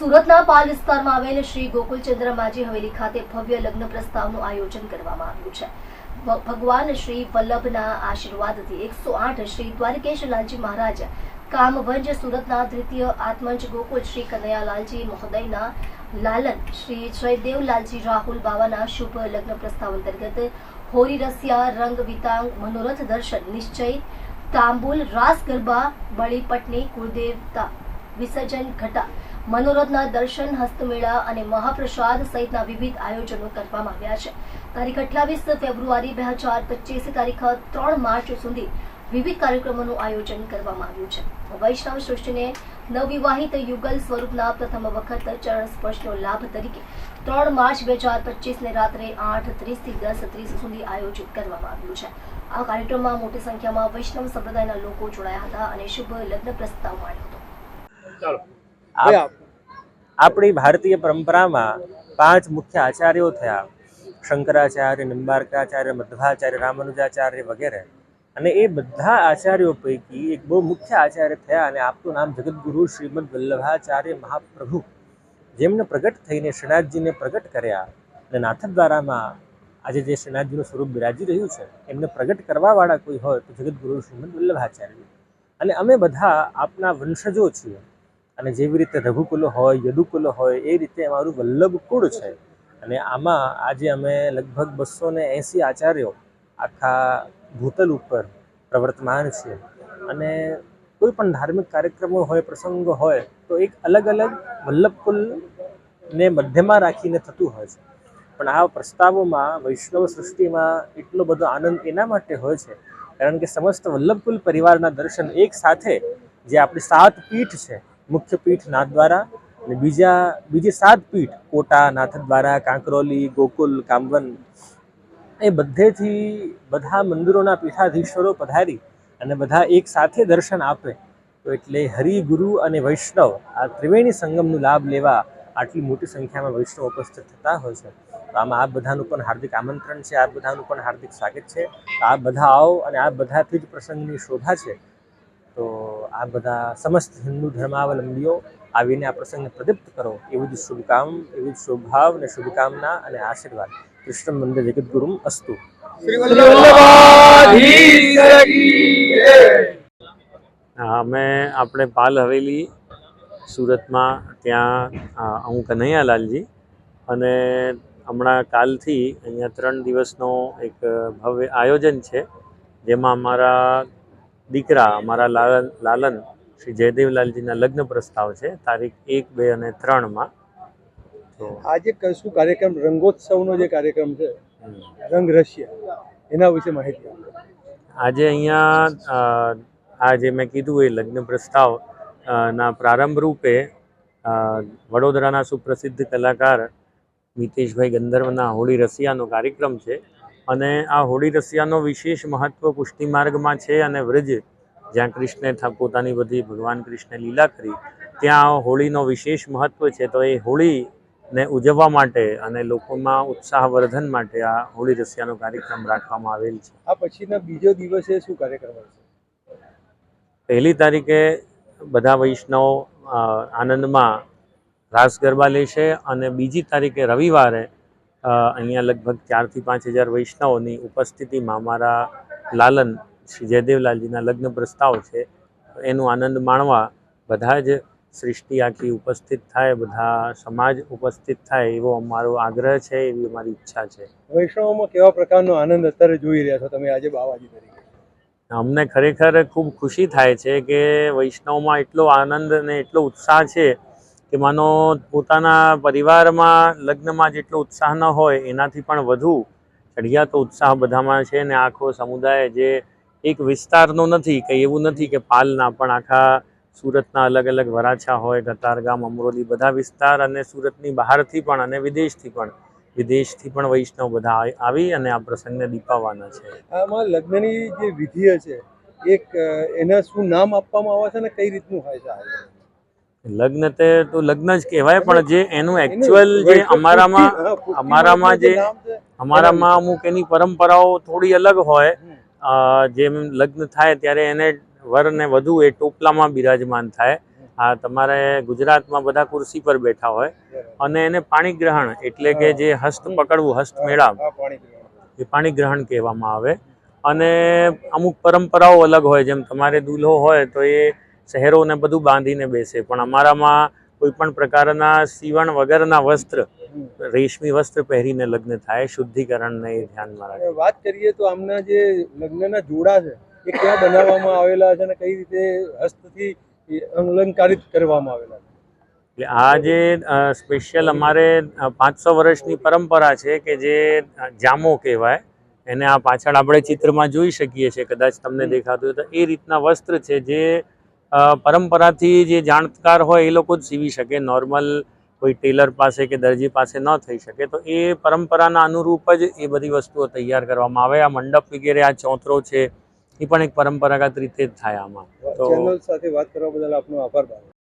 સુરતના પાલ વિસ્તારમાં આવેલ શ્રી ગોકુલચંદ્ર માજી હવેલી ખાતે ભવ્ય લગ્ન પ્રસ્તાવનું આયોજન કરવામાં આવ્યું છે. ભગવાન શ્રી વલ્લભના આશીર્વાદથી એકસો શ્રી દ્વારકેશ લાલજી મહારાજ કામભંજ સુરતના તૃતીય આત્મંચ ગોકુલ શ્રી કનૈયાલાલજી મહોદયના લાલન શ્રી જયદેવલાલજી રાહુલ બાવાના શુભ લગ્ન પ્રસ્તાવ અંતર્ગત હોરી રસિયા, રંગ વિતાંગ, મનોરથ દર્શન, નિશ્ચય, તાંબુલ, રાસ ગરબા બળીપટની કુળદેવતા, વિસર્જન ઘટા મનોરથના દર્શન, હસ્તમેળા અને મહાપ્રસાદ સહિતના વિવિધ આયોજનો કરવામાં આવ્યા છે. તારીખ અઠ્યાવીસ ફેબ્રુઆરી બે હજાર પચીસ તારીખ ત્રણ માર્ચ સુધી વિવિધ કાર્યક્રમોનું આયોજન કરવામાં આવ્યું છે. વૈષ્ણવ સૃષ્ટિને નવવિવાહિત યુગલ સ્વરૂપના પ્રથમ વખત ચરણ સ્પર્શનો લાભ તરીકે ત્રણ માર્ચ બે હજાર પચીસને રાત્રે આઠ ત્રીસથી દસ ત્રીસ સુધી આયોજિત કરવામાં આવ્યું છે. આ કાર્યક્રમમાં મોટી સંખ્યામાં વૈષ્ણવ સંપ્રદાયના લોકો જોડાયા હતા અને શુભ લગ્ન પ્રસ્તાવ માણ્યો હતો. આપણી ભારતીય પરંપરામાં પાંચ મુખ્ય આચાર્યો થયા. શંકરાચાર્ય નિંબાર્કાચાર્ય મધ્વાચાર્ય રામાનુજાચાર્ય વગેરે. અને એ બધા આચાર્યો પૈકી એક બહુ મુખ્ય આચાર્ય થયા અને આપનું નામ જગદગુરુ શ્રીમદ વલ્લભાચાર્ય મહાપ્રભુ. જેમને પ્રગટ થઈને શ્રીનાથજીને પ્રગટ કર્યા અને નાથદ્વારામાં આજે જે શ્રીનાથજીનું સ્વરૂપ બિરાજી રહ્યું છે એમને પ્રગટ કરવાવાળા કોઈ હોય તો જગદગુરુ શ્રીમદ વલ્લભાચાર્ય. અને અમે બધા આપના વંશજો છીએ. અને જેવી રીતે રઘુકુલ હોય, યદુકુલ હોય, એ રીતે અમારું વલ્લભ કુળ છે. અને આમાં આજે અમે લગભગ બસો ને એંસી આચાર્યો આખા ભૂતલ ઉપર પ્રવર્તમાન છીએ. અને કોઈ પણ ધાર્મિક કાર્યક્રમો હોય, પ્રસંગો હોય, તો એક અલગ અલગ વલ્લભ કુલને મધ્યમાં રાખીને થતું હોય છે. પણ આ પ્રસ્તાવોમાં વૈષ્ણવ સૃષ્ટિમાં એટલો બધો આનંદ એના માટે હોય છે, કારણ કે સમસ્ત વલ્લભકુલ પરિવારના દર્શન એક સાથે, જે આપણી સાત પીઠ છે મુખ્ય પીઠ નાથદ્વારા અને બીજા, બીજી સાત પીઠ, કોટા નાથદ્વારા કાંકરોલી, ગોકુલ, કામવન, એ બધેથી બધા મંદિરોના પીઠાધીશ્વરો પધારી અને બધા એક સાથે દર્શન આપે. તો એટલે હરિ ગુરુ અને વૈષ્ણવ આ ત્રિવેણી સંગમનો લાભ લેવા આટલી મોટી સંખ્યામાં વૈષ્ણવ ઉપસ્થિત થતા હોય છે. તો આમાં આ બધાનું પણ હાર્દિક આમંત્રણ છે આ બધાનું પણ હાર્દિક સ્વાગત છે. આ બધા આવો અને આ બધાથી જ પ્રસંગની શોભા છે. આ બધા સમસ્ત હિન્દુ ધર્માવલંબીઓ આવીને આ પ્રસંગને પ્રદીપ્ત કરો. એવું જ શુભકામ, એવી જ શુભભાવ અને શુભકામના અને આશીર્વાદ. કૃષ્ણ મંદિર જગદગુરુમ અસ્તુ. અમે આપણે પાલ હવેલી સુરતમાં ત્યાં હું કનૈયાલાલજી અને હમણાં કાલથી અહીંયા ત્રણ દિવસનો એક ભવ્ય આયોજન છે, જેમાં અમારા દીકરા અમારા લાલન લાલન શ્રી જયદેવલાલજીના લગ્ન પ્રસ્તાવ છે તારીખ એક બે અને ત્રણમાં. તો આજે શું કાર્યક્રમ રંગોત્સવનો જે કાર્યક્રમ છે રંગ રશિયા એના વિશે માહિતી આજે અહીંયા આ જે મેં કીધું એ લગ્ન પ્રસ્તાવ ના પ્રારંભ રૂપે વડોદરાના સુપ્રસિદ્ધ કલાકાર મિતેશભાઈ ગંધર્વના હોળી રસિયાનો કાર્યક્રમ છે. અને આ હોળી રસિયાનો વિશેષ મહત્વ પુષ્ટિ માર્ગમાં છે અને વ્રજ જ્યાં કૃષ્ણે પોતાની બધી ભગવાન કૃષ્ણે લીલા કરી ત્યાં હોળીનો વિશેષ મહત્વ છે. તો એ હોળીને ઉજવવા માટે અને લોકોમાં ઉત્સાહવર્ધન માટે આ હોળી રસિયાનો કાર્યક્રમ રાખવામાં આવેલ છે. આ પછીના બીજો દિવસે શું કાર્યક્રમ હશે? પહેલી તારીખે બધા વૈષ્ણવ આનંદમાં રાસ ગરબા લેશે અને બીજી તારીખે રવિવારે અહીંયા લગભગ ચારથી પાંચ હજાર વૈષ્ણવોની ઉપસ્થિતિમાં મારા લાલન શ્રી જયદેવલાલજીના લગ્ન પ્રસ્તાવ છે એનું આનંદ માણવા બધા જ સૃષ્ટિ આખી ઉપસ્થિત થાય બધા સમાજ ઉપસ્થિત થાય એવો અમારો આગ્રહ છે એવી અમારી ઈચ્છા છે. વૈષ્ણવોમાં કેવા પ્રકારનો આનંદ અત્યારે જોઈ રહ્યા છો તમે આજે બાવાજી તરીકે? અમને ખરેખર ખૂબ ખુશી થાય છે કે વૈષ્ણવમાં એટલો આનંદ અને એટલો ઉત્સાહ છે કે માનો પોતાના પરિવારમાં લગ્નમાં જેટલો ઉત્સાહ ન હોય, એનાથી પણ વધુ ચઢિયાતો ઉત્સાહ બધામાં છે ને આખો સમુદાય જે એક વિસ્તારનો નથી, કંઈ એવું નથી કે પાલના પણ આખા સુરતના અલગ અલગ વરાછા હોય, કતારગામ, અમરોલી બધા વિસ્તાર અને સુરતની બહારથી પણ અને વિદેશથી પણ વિદેશથી પણ વૈષ્ણવ બધા આવી- અને આ પ્રસંગને દીપાવવાના છે આમાં લગ્નની જે વિધિ છે, એક એના શું નામ આપવામાં આવે છે અને કઈ રીતનું હોય છે? લગ્ન તે તો લગ્ન જ કહેવાય પણ જે એનું એકચ્યુઅલ જે અમારામાં અમારામાં જે અમારામાં અમુક એની પરંપરાઓ થોડી અલગ હોય. જેમ લગ્ન થાય ત્યારે એને વર ને વધુ એ ટોપલામાં બિરાજમાન થાય. આ તમારે ગુજરાતમાં બધા ખુરશી પર બેઠા હોય. અને એને પાણી ગ્રહણ એટલે કે જે હસ્ત પકડવું હસ્ત મેળાપ પીવાનું. એ પાણી ગ્રહણ કહેવામાં આવે. અને અમુક પરંપરાઓ અલગ હોય જેમ તમારે દુલ્હો હોય તો એ શહેરોને બધું બાંધીને બેસે. પણ અમારામાં કોઈ પણ પ્રકારના સીવણ વગરના વસ્ત્ર રેશમી વસ્ત્ર પહેરીને લગ્ન થાય શુદ્ધિકરણને એ ધ્યાનમાં રાખે વાત કરીએ તો આમના જે લગ્નના જોડા છે એ ક્યાં બનાવવામાં આવેલા છે અને કઈ રીતે હસ્તથી અલંકારિત કરવામાં આવેલા છે? એટલે આ જે સ્પેશિયલ અમારે પાંચસો વર્ષની પરંપરા છે કે જે જામો કહેવાય. એને આ પાછળ આપણે ચિત્રમાં જોઈ શકીએ છીએ. કદાચ તમને દેખાતું હોય તો એ રીતના વસ્ત્ર છે જે પરંપરાથી જે જાણકાર હોય એ લોકો જ સીવી શકે. નોર્મલ કોઈ ટેલર પાસે કે દરજી પાસે ન થઈ શકે. તો એ પરંપરાના અનુરૂપ જ એ બધી વસ્તુઓ તૈયાર કરવામાં આવે. આ મંડપ વગેરે, આ ચોતરો છે, એ પણ એક પરંપરાગત રીતે જ થાય આમાં. તો સાથે વાત કરવા બદલ આપનો આભાર